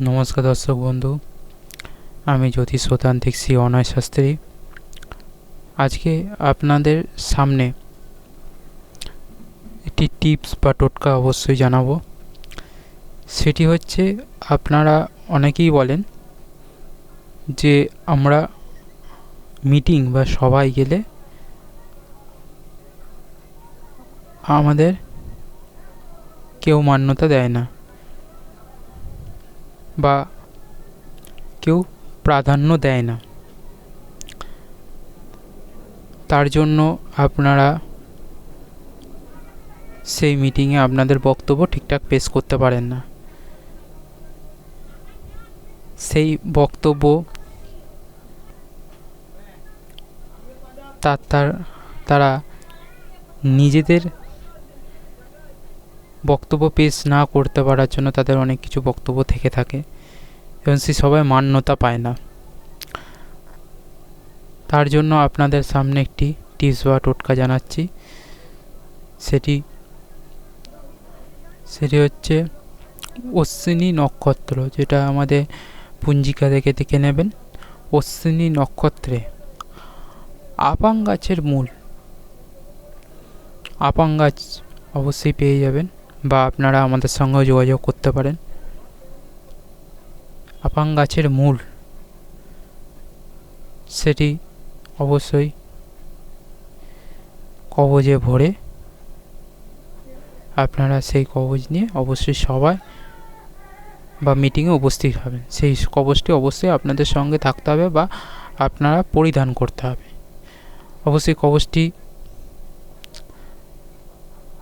নমস্কার দর্শক বন্ধু, আমি জ্যোতিষ শতান্তিক শ্রী অনয় শাস্ত্রী। আজকে আপনাদের সামনে একটি টিপস বা টোটকা অবশ্যই জানাব। সেটি হচ্ছে, আপনারা অনেকেই বলেন যে, আমরা মিটিং বা সবাই গেলে আমাদের কেউ মান্যতা দেয় না। বা কেউ প্রাধান্য দেয় না। তার জন্য আপনারা সেই মিটিংয়ে আপনাদের বক্তব্য ঠিকঠাক পেশ করতে পারেন না। সেই বক্তব্য তার তার, তারা নিজেদের বক্তব্য পেশ না করতে পারার জন্য তাদের অনেক কিছু বক্তব্য থেকে থাকে। এবং সে সবাই মান্যতা পায় না। তার জন্য আপনাদের সামনে একটি টিপস বা টোটকা জানাচ্ছি। সেটি সেটি হচ্ছে অশ্বিনী নক্ষত্র, যেটা আমাদের পুঞ্জিকা থেকে দেখে নেবেন। অশ্বিনী নক্ষত্রে আপাং গাছের মূল। আপাং গাছ অবশ্যই পেয়ে যাবেন বা আপনারা আমাদের সঙ্গেও যোগাযোগ করতে পারেন। আপাং গাছের মূল। সেটি অবশ্যই কবজে ভরে আপনারা সেই কবজ নিয়ে অবশ্যই সবাই বা মিটিংয়ে উপস্থিত হবেন। সেই কবজটি অবশ্যই আপনাদের সঙ্গে থাকতে হবে বা আপনারা পরিধান করতে হবে। অবশ্যই কবজটি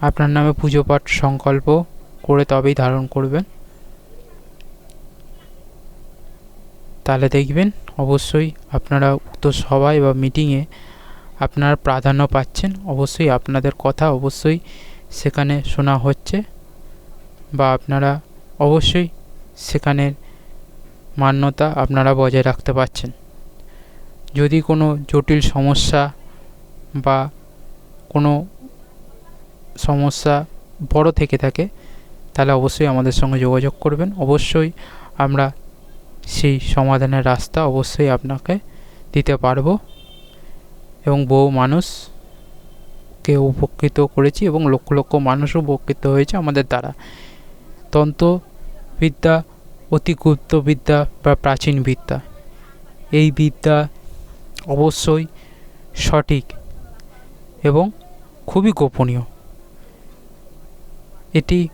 আপনার নামে পুজো পাঠ সংকল্প করে তবেই ধারণ করবেন। তাহলে দেখবেন অবশ্যই আপনারা উক্ত সভায় বা মিটিংয়ে আপনারা প্রাধান্য পাচ্ছেন। অবশ্যই আপনাদের কথা অবশ্যই সেখানে শোনা হচ্ছে বা আপনারা অবশ্যই সেখানের মান্যতা আপনারা বজায় রাখতে পারছেন। যদি কোনো জটিল সমস্যা বা কোনো সমস্যা বড় থেকে থাকে, তাহলে অবশ্যই আমাদের সঙ্গে যোগাযোগ করবেন। অবশ্যই আমরা সেই সমাধানের রাস্তা অবশ্যই আপনাকে দিতে পারব। এবং বহু মানুষকে উপকৃত করেছি এবং লক্ষ লক্ষ মানুষও উপকৃত হয়েছে আমাদের দ্বারা। তন্ত্রবিদ্যা, অতি গুপ্ত বিদ্যা বা প্রাচীন বিদ্যা, এই বিদ্যা অবশ্যই সঠিক এবং খুবই গোপনীয়। এটি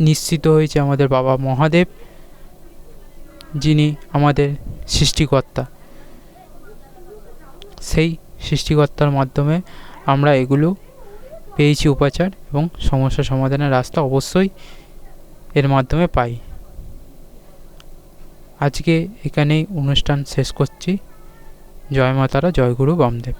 নিশ্চিত হয়েছে আমাদের বাবা মহাদেব যিনি আমাদের সৃষ্টিকর্তা। সেই সৃষ্টিকর্তার মাধ্যমে আমরা এগুলো পেয়েছি উপাচার এবং সমস্যা সমাধানের রাস্তা অবশ্যই এর মাধ্যমে পাই। আজকে এখানেই অনুষ্ঠান শেষ করছি। জয় মাতারা, জয় গুরু, বামদেব।